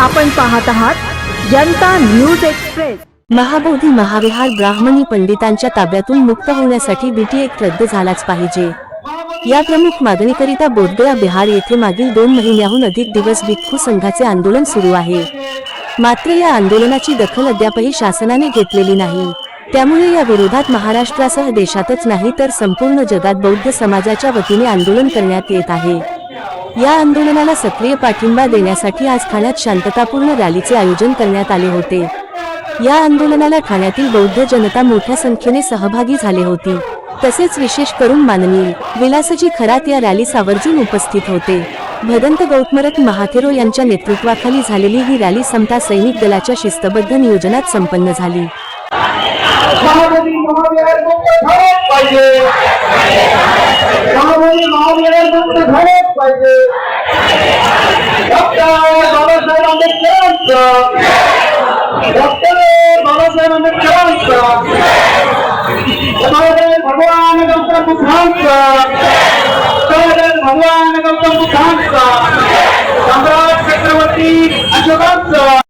आपण पाहत आहात जनता न्यूज एक्सप्रेस. महाबोधी महाविहार ब्राह्मणी पंडितांच्या ताब्यातून मुक्त होण्यासाठी बीटी एक रद्द झालाच पाहिजे. या प्रमुख मागणीकरिता बोधगया बिहार येथे मागील दोन महिन्याहून अधिक दिवस भिक्खू संघाचे आंदोलन सुरू आहे. मात्र या आंदोलनाची दखल अद्यापही शासनाने घेतलेली नाही. त्यामुळे या विरोधात महाराष्ट्रासह देशातच नाही तर संपूर्ण जगात बौद्ध समाजाच्या वतीने आंदोलन करण्यात येत आहे. या आंदोलनाला सक्रिय पाठिंबा देण्यासाठी आज ठाण्यात शांततापूर्ण रॅलीचे आयोजन करण्यात आले होते. या आंदोलनाला ठाण्यातील बौद्ध जनता मोठ्या संख्येने सहभागी झाले होती. तसेच विशेष करून माननीय विलासजी खरात या रॅलीस आवर्जून उपस्थित होते. भदंत गौतमरत महाथेरो यांच्या नेतृत्वाखाली झालेली ही रॅली समता सैनिक दलाच्या शिस्तबद्ध नियोजनात संपन्न झाली. महाबोधी महाविहार मुक्त झालेच पाहिजे महाबोधी महाविहार मुक्त झालेच पाहिजे डॉक्टर बाबासाहेब आंबेडकरांचं डॉक्टर बाबासाहेब आंबेडकरांचं समाधान भगवान गौतम बुद्धांचं समाधान भगवान गौतम बुद्धांचं सम्राट छत्रपती अशोकांचं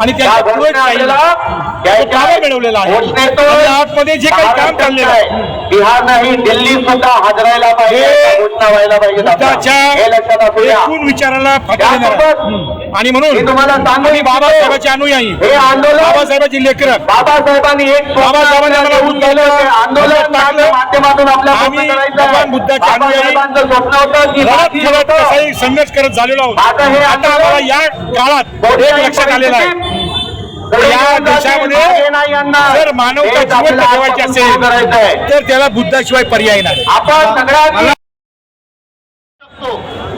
आणि त्या त्यांच्या घोषणा पूर्वजांनी आपल्याला द्यायच्या कामं आहेत. मिळवलेलं आहे. आतमध्ये जे काही काम चाललेलं आहे. बिहार नाही दिल्ली सुद्धा हादरायला पाहिजे. घोषणा व्हायला पाहिजे. एकूण विचाराला आणि म्हणून आम्ही बाबासाहेबांचे अनुयायी. हे आंदोलन बाबासाहेबांची लेकरं. बाबासाहेबांनी बाबासाहेबांनी आम्ही. भगवान बुद्धाचे अनुयायी. कसाही संघर्ष करत झालेलो आहोत. आता हे आता आम्हाला या काळात एक लक्षात आलेलं आहे. या देशामध्ये जर मानवता जिवंत ठेवायची असेल तर त्याला बुद्धाशिवाय पर्याय नाही. आपण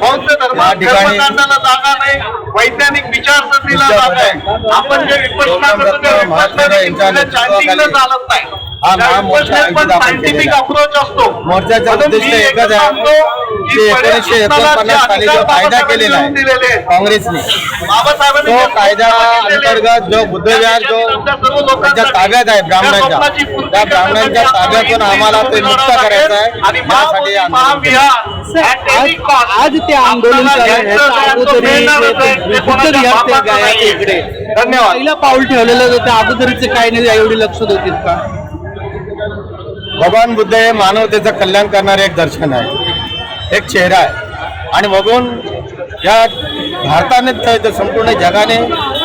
बौद्ध धर्मात धर्मकांडाला जागा नाही वैज्ञानिक विचारसरणीला जागा आहे. आपण जे विपश्यना करतो त्या चालत नाही. हा महामोर्चा आयोजित आपण केलेला मोर्चाचा एकच आहे. की 1949 जे साली जो कायदा केलेला आहे. काँग्रेसने. तो जे कायदा अंतर्गत जो बुद्धविहार जो त्यांच्या ताब्यात आहे ब्राह्मणांच्या त्या ब्राह्मणांच्या ताब्यातून आम्हाला ते मुक्त करायचं आहे आणि यासाठी आंदोलन आज ते आंदोलन. धन्यवाद. पहिलं पाऊल ठेवलेलं होतं अगोदरचे काही नाही एवढी लक्ष देतील का? भगवान बुद्ध हे मानवतेचं कल्याण करणारे एक दर्शन आहे. एक चेहरा आहे. आणि बघून या भारताने तर संपूर्ण जगाने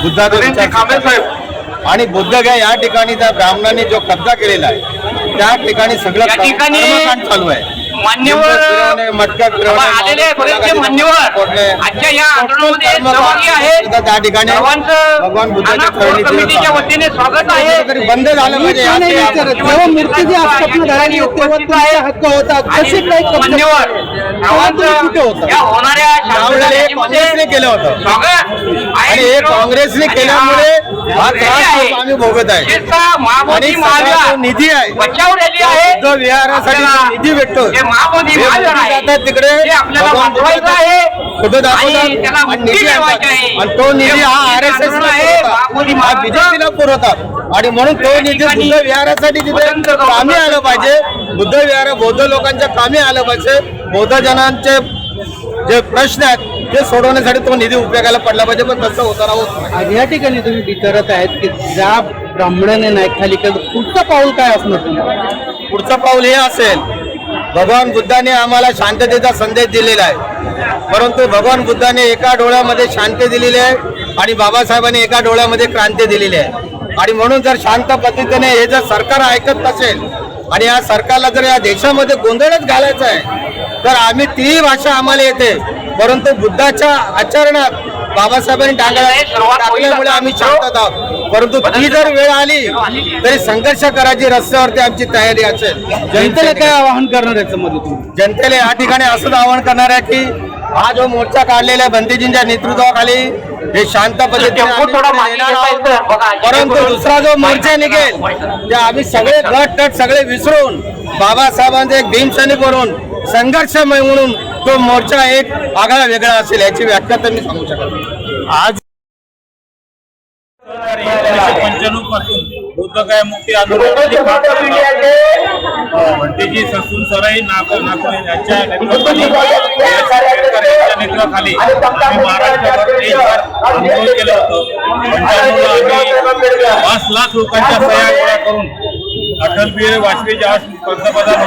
बुद्धाचा आणि बुद्धगया या ठिकाणी त्या ब्राह्मणांनी जो कब्जा केलेला आहे त्या ठिकाणी सगळं चालू आहे. मान्यवर आलेले बरेचसे मान्यवर. आजच्या या आंदोलनामध्ये सहभागी सुद्धा त्या ठिकाणी सर्वांचं कमिटीच्या वतीने स्वागत आहे. बंद झालं पाहिजे. मी नाही याची विचारत. आपण- जेव्हा मूर्तीची स्थापना झाली तेव्हा तुमचा हक्क होता कसे काही कब्जा मान्यवर केले? तेव्हा तुम्ही कुठे सर्वांचं होता? या होणाऱ्या केलं होतं. आणि हे काँग्रेसने केल्यामुळे हा त्रास आम्ही भोगत आहे. निधी आहे. बचाव रॅली आहे. निधी भेटतो. जे महाबोधी हे महाविहार मोदी आहे. जातात तिकडे. ते आपल्याला भगवान वाचवायचं बुद्ध आहे. कुठं दाखवतात? आणि त्याला आणि मुक्ती निधी मिळवायची आणतात. आहे. आणि तो निधी हे हा आर एस एस आंदोलन आहे, महाराज. बीजेपीला पुरवतात. आणि म्हणून तो निधी ठिकाणी बुद्ध विहारासाठी तिथे स्वतंत्र कामी आलं पाहिजे. बुद्ध विहार बौद्ध लोकांच्या कामी आलं पाहिजे. बौद्ध जनांचे जे प्रश्न आहेत ते सोडवण्यासाठी तो निधी उपयोगाला पडला पाहिजे पण तसं होताना होत नाही. आज या ठिकाणी तुम्ही विचारत आहेत की ज्या ब्राह्मणाने नाही खाली केलं पुढचं पाऊल काय असणार? तुम्ही पुढचं पाऊल हे असेल भगवान बुद्धाने आम्हाला शांततेचा संदेश दिलेला आहे. परंतु भगवान बुद्धाने एका डोळ्यामध्ये शांती दिलेली आहे आणि बाबासाहेबांनी एका डोळ्यामध्ये क्रांती दिलेली आहे. आणि म्हणून जर शांत पद्धतीने हे जर सरकार ऐकत नसेल आणि या सरकारला जर या देशामध्ये गोंधळच घालायचा आहे तर आम्ही तीही भाषा आम्हाला येते. परंतु बुद्धाच्या आचरणात बाबासाहेबांनी टाकल्या टाकल्यामुळे आम्ही शांतत आहोत. परंतु ती जर वेळ आली तरी संघर्ष करायची रस्त्यावरती आमची तयारी असेल. जनतेला काय आवाहन करणार याच्यामध्ये तुम्ही? जनतेला या ठिकाणी असंच आवाहन करणार आहे की हा जो मोर्चा काढलेला आहे भंतेजींच्या नेतृत्वाखाली हे शांत पद्धतीने परंतु दुसरा जो मोर्चा निघेल ते आम्ही सगळे गट तट सगळे विसरून बाबासाहेबांचे एक भीमसैनिक म्हणून संघर्ष म्हणून तो मोर्चा एक आगळा वेगळा असेल याची व्याख्या तर मी सांगू शकत. आज एकोणीसशे पंच्याण्णवपासून बुद्धगया मुक्ती आंदोलनाची भंतेजी ससून सराई नाको नाको यांच्या नेतृत्वाखाली यांच्या नेतृत्वाखाली आम्ही महाराष्ट्रभर देशभर आंदोलन केलं होतं. पंच्याण्णवला आम्ही पाच लाख लोकांच्या सह्या गोळा करून अटल बिहारी वाजपेयी ज्यावेळेस पंतप्रधान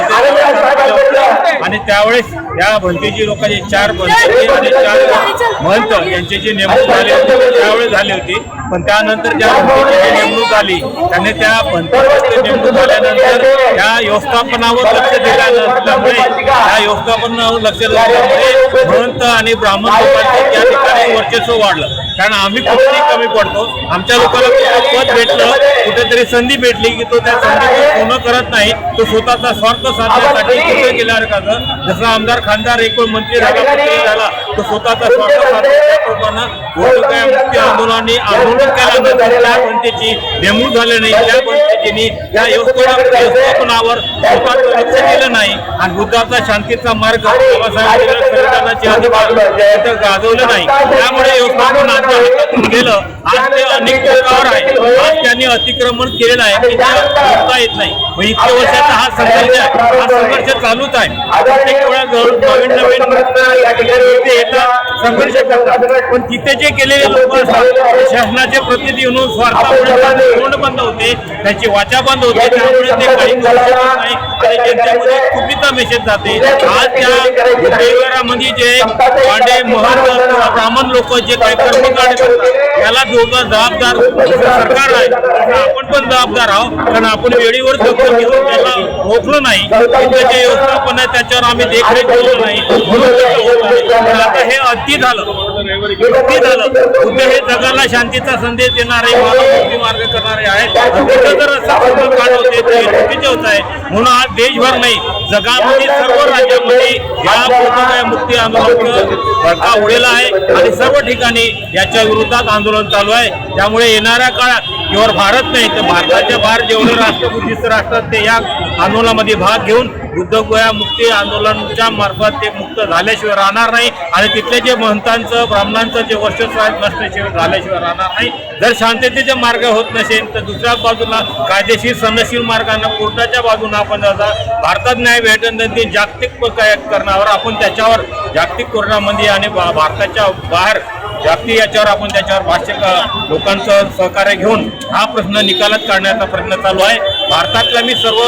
होते. आणि त्यावेळेस या भंतेजी लोकांचे चार भंतेजी आणि चार महंत यांची जी नेमणूक झाली होती त्यावेळेस झाली होती. पण त्यानंतर ज्या भंतेची नेमणूक झाली त्यांनी त्या भंतेची नेमणूक झाल्यानंतर त्या व्यवस्थापनावर लक्ष दिल्या नसल्यामुळे त्या व्यवस्थापनावर लक्ष दिल्यामुळे महंत आणि ब्राह्मण लोकांचे त्या ठिकाणी वर्चस्व वाढलं. कारण आम्ही कुठेही कमी पडतो. आमच्या लोकांना कुठं पद भेटलं कुठेतरी संधी भेटली की तो त्या संधीचं पूर्ण करत नाही. तो स्वतःचा स्वार्थ साधण्यासाठी कुठे गेल्यावर का जसं आमदार खासदार एक मंत्री झाला झाला तो स्वतःचा स्वार्थ साधण्याप्रमाणे गोरगरिबांच्या मुक्ती आंदोलनाने आंदोलन केल्यानंतर त्या पंचायतीची नेमणूक झाली नाही त्या पंचायतीने त्या व्यवस्था- व्यवस्थापनावर स्वतःचं लक्ष दिलं नाही आणि बुद्धाचा शांतीचा मार्ग बाबासाहेब संविधानाचे तिथं गाजवलं नाही. त्यामुळे व्यवस्थापन आमच्या हातातून गेलं आज ते अनेक टोकावर आहे आज त्यांनी अतिक्रमण केलेलं आहे. की ते रोखता येत नाही. मग इतक्या वर्षाचा हा संघर्ष आहे. हा संघर्ष चालूच आहे. प्रत्येक वेळा नवीन नवीन येतात. संघर्ष करतात पण तिथे जे केलेले लोक असतात शासनाचे प्रतिनिधी म्हणून त्यांचे तोंड बंद होते त्यांची वाचा बंद होते त्यामुळे ते काही नाही. आणि जनतेमध्ये चुकीचा मेसेज जाते. आज त्या देवघरामध्ये जे पांडे महंत ब्राह्मण लोक जे काही कर्मकांड करतात याला जोरदार जबाबदार सरकार आहे. आपण पण जबाबदार आहोत कारण आपण वेळेवर घेऊन त्याला रोखलं नाही. जे व्यवस्थापन आहे. त्याच्यावर आम्ही देखरेख केलं नाही. म्हणून आता हे अति झालं. अति झालं. कुठे हे जगाला शांतीचा संदेश देणारे मानवमुक्ती मार्ग करणारे आहेत. तिथं जर असं काढवते ते चुकीचे होत आहे. म्हणून आज देशभर नाही जगामध्ये सर्व राज्यामध्ये या बुद्धगया मुक्ती आंदोलन भडका उडेला आहे. आणि सर्व ठिकाणी याच्या विरोधात आंदोलन चालू आहे. त्यामुळे येणाऱ्या काळात केवळ भारत नाही तर भारताच्या बाहेर जेवढे राष्ट्रबुद्धिस्त राष्ट्र ते या आंदोलनामध्ये भाग घेऊन बुद्धगया मुक्ती आंदोलनाच्या मार्फत ते मुक्त झाल्याशिवाय राहणार नाही. आणि तिथले जे महंतांचं ब्राह्मणांचं जे वर्चस्व आहे नसल्याशिवाय झाल्याशिवाय राहणार नाही. जर शांततेचे मार्ग होत नसेल तर दुसऱ्या बाजूला कायदेशीर सनशील मार्गाने कोर्टाच्या बाजूने आपण जसा भारतात न्याय भेटन ते जागतिक काय करण्यावर आपण त्याच्यावर जागतिक कोर्टामध्ये आणि भारताच्या बाहेर जागतिक याच्यावर आपण त्याच्यावर भाष्य लोकांचं सहकार्य घेऊन हा प्रश्न निकालात काढण्याचा प्रयत्न चालू आहे. भारतातल्या मी सर्व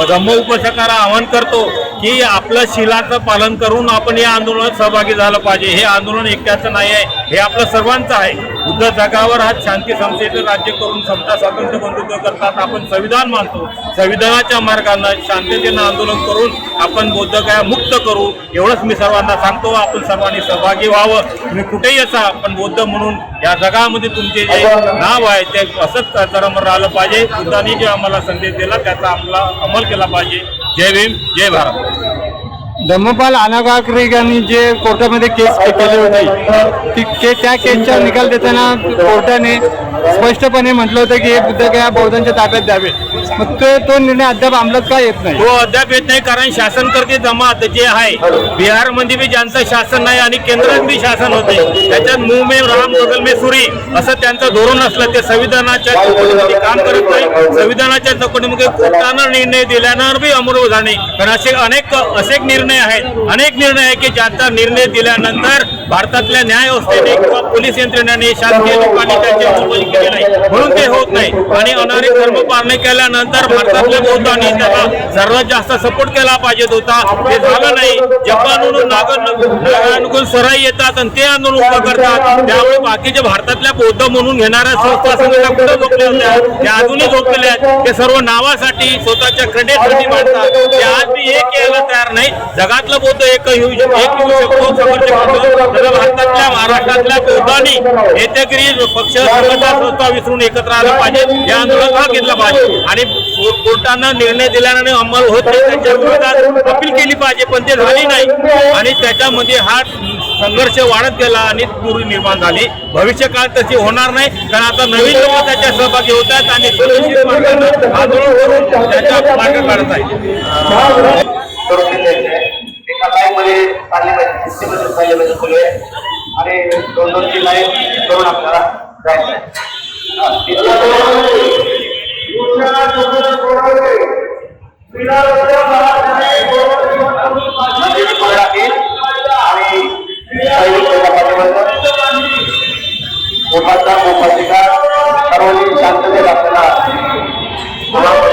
धम्म उपोषकाला आवाहन करतो. की आपलं शिलाचं पालन करून आपण या आंदोलनात सहभागी झालं पाहिजे. हे आंदोलन एकट्याचं नाही आहे. हे आपलं सर्वांचं आहे. बुद्ध जगावर हा शांती संस्थेचं राज्य करून समता स्वातंत्र्य बंधुत्व करतात. आपण संविधान मानतो. संविधानाच्या मार्गानं शांततेनं आंदोलन करून आपण बौद्ध काय मुक्त करू. एवढंच मी सर्वांना सांगतो. आपण सर्वांनी सहभागी व्हावं. तुम्ही कुठेही असा पण बौद्ध म्हणून या जगामध्ये तुमचे जे नाव आहे ते असंच राहिलं पाहिजे. बुद्धांनी जे आम्हाला संदेश दिला त्याचा आपला अंमल केला पाहिजे. जय भीम जय भारत. धम्मपाल अनागाकरे यांनी जे कोर्टामध्ये केस केली होती ती के त्या केसचा निकाल देताना कोर्टाने स्पष्टपणे म्हटलं होतं की हे बुद्धगया बौद्धांच्या ताब्यात द्यावे. मग तो तो निर्णय अद्याप अंमलात का येत नाही? तो अद्याप येत नाही कारण शासनकर्ते जमात जे आहे. बिहारमध्ये बी ज्यांचं शासन नाही आणि केंद्रात बी शासन होते. त्याच्यात मुंह में राम बगल में सुरी असं त्यांचं धोरण असलं ते संविधानाच्या चौकटीमध्ये काम करत नाही. संविधानाच्या चौकटीमध्ये कोर्टानं निर्णय दिल्यानं बी अमर झाला कारण असे अनेक असे निर्णय आहेत. अनेक निर्णय आहे की ज्यांचा निर्णय दिल्यानंतर भारतातल्या न्याय व्यवस्थेने किंवा पोलीस यंत्रणेने शासकीय लोकांनी त्याची अंमलबजावणी नाही म्हणून ते होत नाही. आणि अनारी धर्म पाळणे केल्यानंतर भारतातल्या बौद्धांनी त्याला सर्वात जास्त सपोर्ट केला पाहिजे होता. ते झालं नाही. जपानहून नागर नागानुकूल सराई येतात आणि ते आंदोलन उभं करतात. त्यामुळे बाकीचे भारतातल्या बौद्ध म्हणून घेणाऱ्या संस्था संघटना कुठे झोपल्या होत्या? त्या अजूनही झोपलेल्या आहेत. ते सर्व नावासाठी स्वतःच्या क्रेडिटसाठी मांडतात ते आज मी एक यायला तयार नाही. जगातलं बौद्ध एक येऊ एक येऊ शकतो. समोरचे भारतातल्या महाराष्ट्रातल्या बौद्धांनी नेतेगिरी पक्ष संघटना संस्था विसरून एकत्र आलं पाहिजे. या आंदोलनात भाग घेतला पाहिजे. आणि को- कोर्टानं निर्णय दिल्याने अंमल होत नाही. त्यांच्या विरोधात अपील केली पाहिजे पण ते झाली नाही. आणि त्याच्यामध्ये हा संघर्ष वाढत गेला आणि दूर निर्माण झाली. भविष्य काळ तशी होणार नाही. कारण आता नवीन लोक त्याच्या सहभागी होत आहेत आणि आंदोलन करून त्याच्या मार्ग काढत आहेत. एका लाईन चालले पाहिजे. सिस्टममध्ये चालले पाहिजे सगळे आणि दोन दोन तीन लाईन करून आपल्याला जायचं आहे. हा, तिथलं दोन- दुसऱ्या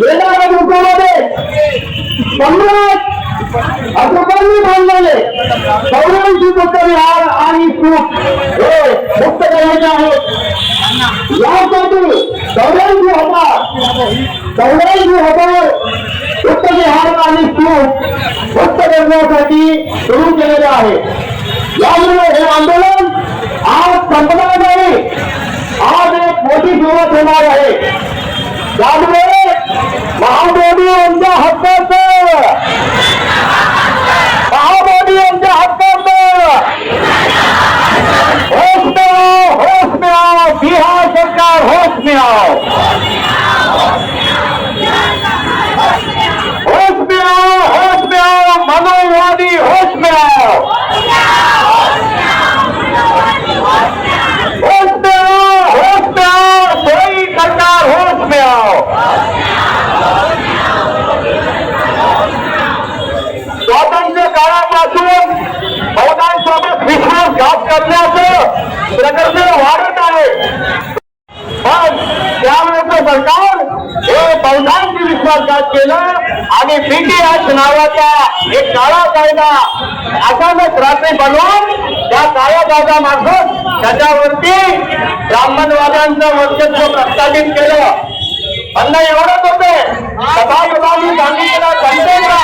येणाऱ्या दिवसामध्ये सम्राट अशोकांनी बांधलेले चौऱ्याऐंशी पुत्र विहार आणि सूप हे मुक्त करायचे आहेत यासाठी चौऱ्याऐंशी हजार चौऱ्याऐंशी हजार मुक्त विहार आणि सूप मुक्त करण्यासाठी सुरू केलेले आहे. यामुळे हे आंदोलन आज संपणार नाही. आज एक मोठी सुरुवात होणार आहे. त्यामुळे महामोदी यांच्या हक्काच महामोदी यांच्या हक्काच होश में आओ होश में आओ बिहार सरकार होश में आओ होश में आओ होश में आओ मनोवादी होश में आओ होश में आओ होश में आओ कोई सरकार होश में आओ स्वातंत्र्य काळापासून बहुतांशावर विश्वासघात करण्याचं प्रकरण वाढत आहे पण त्यावेळेचं सरकार हे बहुतांशी विश्वासघात केलं आणि पीटीएस नावाचा एक काळा कायदा अचानक रात्री बनवून त्या काळ्या कायद्यामार्फत त्याच्यावरती ब्राह्मणवाद्यांचं वर्चस्व प्रस्थापित केलं. अन्न एवढंच होते. सभागृहांनी सांगितलं जनतेला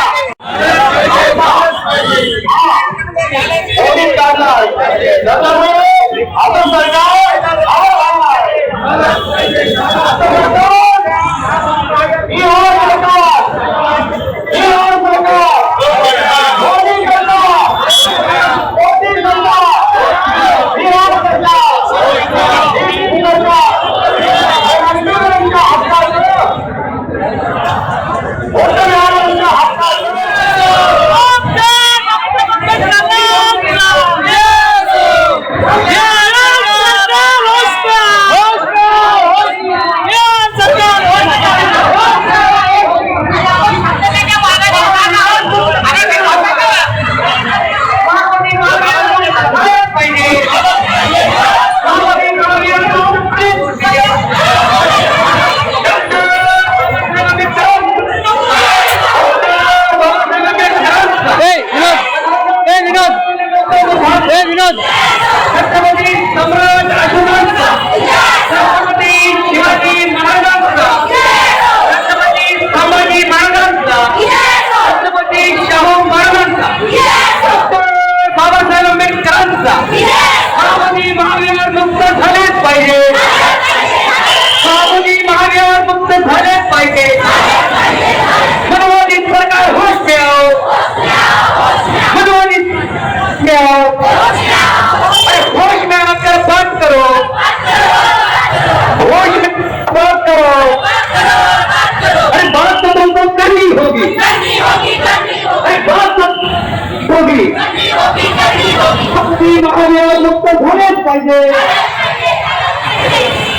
पाहिजे.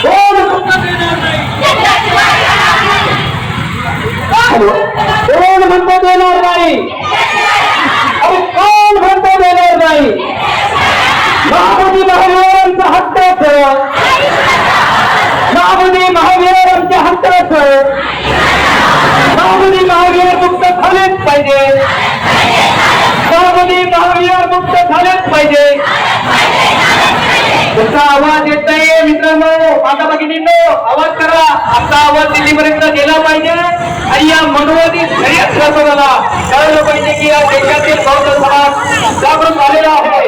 कोण? कोण म्हणतो देणार नाही? अरे कोण म्हणतो देणार नाही? महाबोधी महावीरांचा हक्काच महाबोधी महावीरांच्या हक्काच महाबोधी महावीर मुक्त झालेच पाहिजे. महाबोधी महावीर मुक्त झालेच पाहिजे. आमचा आवाज येत आहे मित्रांनो. माता भगिनींनो आवाज करा. आमचा आवाज दिल्लीपर्यंत गेला पाहिजे. आणि या मनोवादी शर्यत कळलं पाहिजे की या देशातील बौद्ध समाज जागृत झालेला आहे.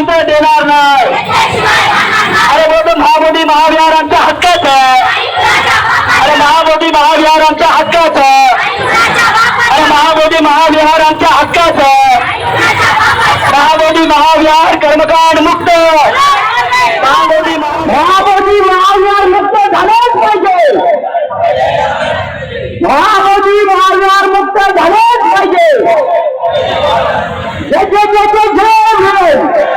इथे देणार नाही अरे बोलतो महाबोधी महाविहार आमच्या हक्काचा अरे महाबोधी महाविहार आमच्या हक्काचा अरे महाबोधी महाविहार आमच्या हक्काचा महाबोधी महाविहार कर्मकांड मुक्त। महाबोधी महाबोधी महाविहार मुक्त झालाच पाहिजे महाबोधी महाविहार मुक्त झालाच पाहिजे जय जय जय जय।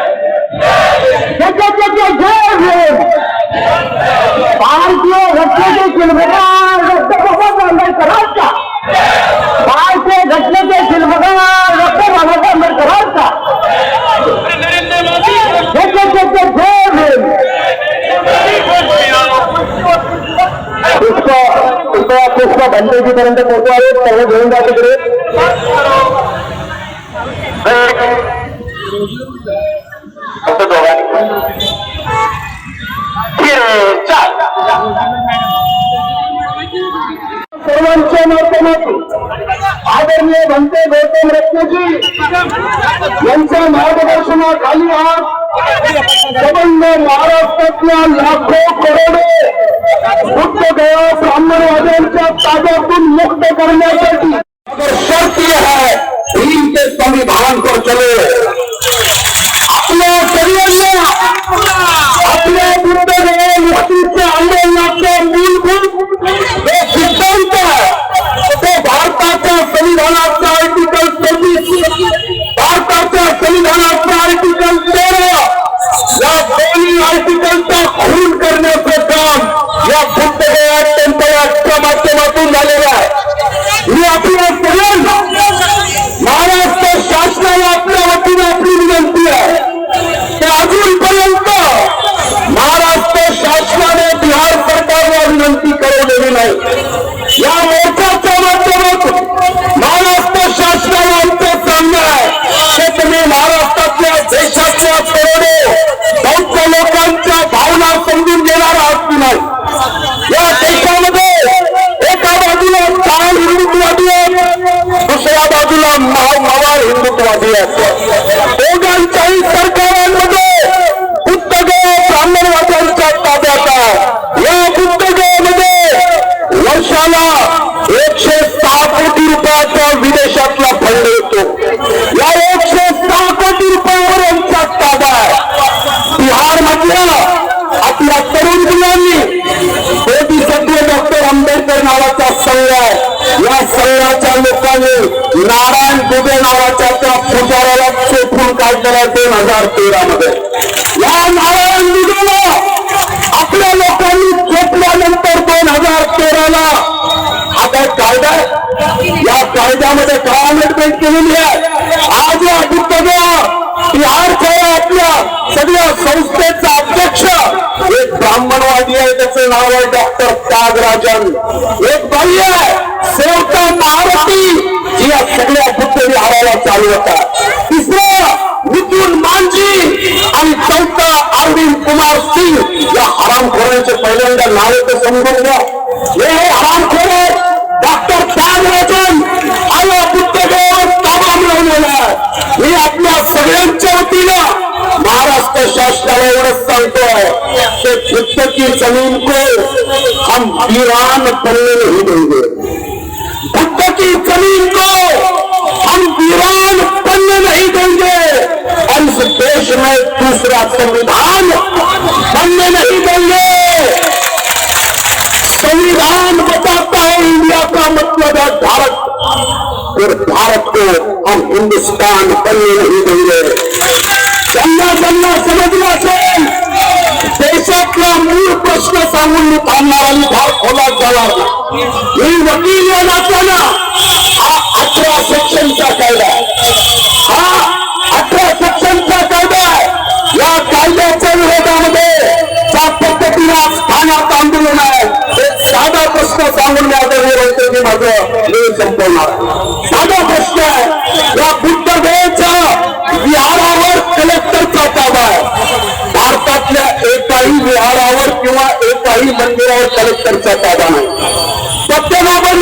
के ज़ोर से भारतीय घटने के खिलबगार रक्त बाबा का भारतीय घटने के खिलबगार रक्त बाबा आंबेडकर का पुष्पा जी पुष्पा बंदेजीपर्यंत पोहोचवावे सर्व घेऊन जा तिकडे सर्वांच्या माध्यमातून आदरणीय भंते गौतम रत्नजी यांच्या मार्गदर्शनाखाली आज संबंध महाराष्ट्रातल्या लाखो करोडो बुद्ध गया ब्राह्मणवाद्यांच्या ताब्यातून मुक्त करण्यासाठी अगर शर्त यह है भीम के संविधान पर चले. आपल्या शरीराला आपल्या बुद्ध गया मुक्तीच्या आंदोलनाचा मूलभूत जो सिद्धांत आहे. तो भारताच्या संविधानात त्या लोकांनी नारायण दुबे नावाच्या त्या पुजाऱ्याला चोपून काढलेला दोन हजार तेरा मध्ये. या नारायण दुबेला आपल्या लोकांनी चोपल्यानंतर दोन हजार तेराला आता कायदा या कायद्यामध्ये काय अमेंडमेंट केलेली आहे? आज या बुद्धगया बिहारच्या या आपल्या सगळ्या संस्थेचा अध्यक्ष एक ब्राह्मणवादी आहे. त्याचं नाव आहे डॉक्टर त्यागराजन एक बाई आहे. सेवता महारती जी या सगळ्या बुद्ध विहाराला चालवत आहे तिसरं मिथुन मांझी आणि चौथा अरविंद कुमार सिंग. या हरामखोरांचे पहिल्यांदा नाव तर समजून घ्या. हे हरामखोर आहेत. डॉक्टर त्यागराजन आया या बुद्धगयावर ताबा मिळवलेला आहे. मी आपल्या सगळ्यांच्या वतीनं महाराष्ट्र शासनाला एवढंच कि बुद्ध की ज़मीन को हम वीरान बनने नहीं देंगे बुद्ध की ज़मीन को हम वीरान बनने नहीं देंगे और इस देश में दूसरा संविधान बनने नहीं देंगे संविधान बताता है इंडिया का मतलब है भारत. और भारत को हम हिंदुस्तान बनने नहीं देंगे त्यांना त्यांना समजलं असेल. देशातला मूळ प्रश्न सांगून मी थांबणार आणि भाव खोलात जाणार मी वकील या नात्यानं हा अठरा सेक्शनचा कायदा हा अठरा सेक्शनचा कायदा या कायद्याच्या विरोधामध्ये ज्या पद्धतीने आज ठाण्यात आंदोलन आहे एक साधा प्रश्न सांगून मी विरोध मी माझं वेळ संपवणार. साधा प्रश्न आहे. या बुद्ध वेळेचा विहारावर काय भारतातल्या एकाही विहारावर किंवा एकाही मंदिरावर कलेक्टरचा ताबा नाही. सत्यनारायण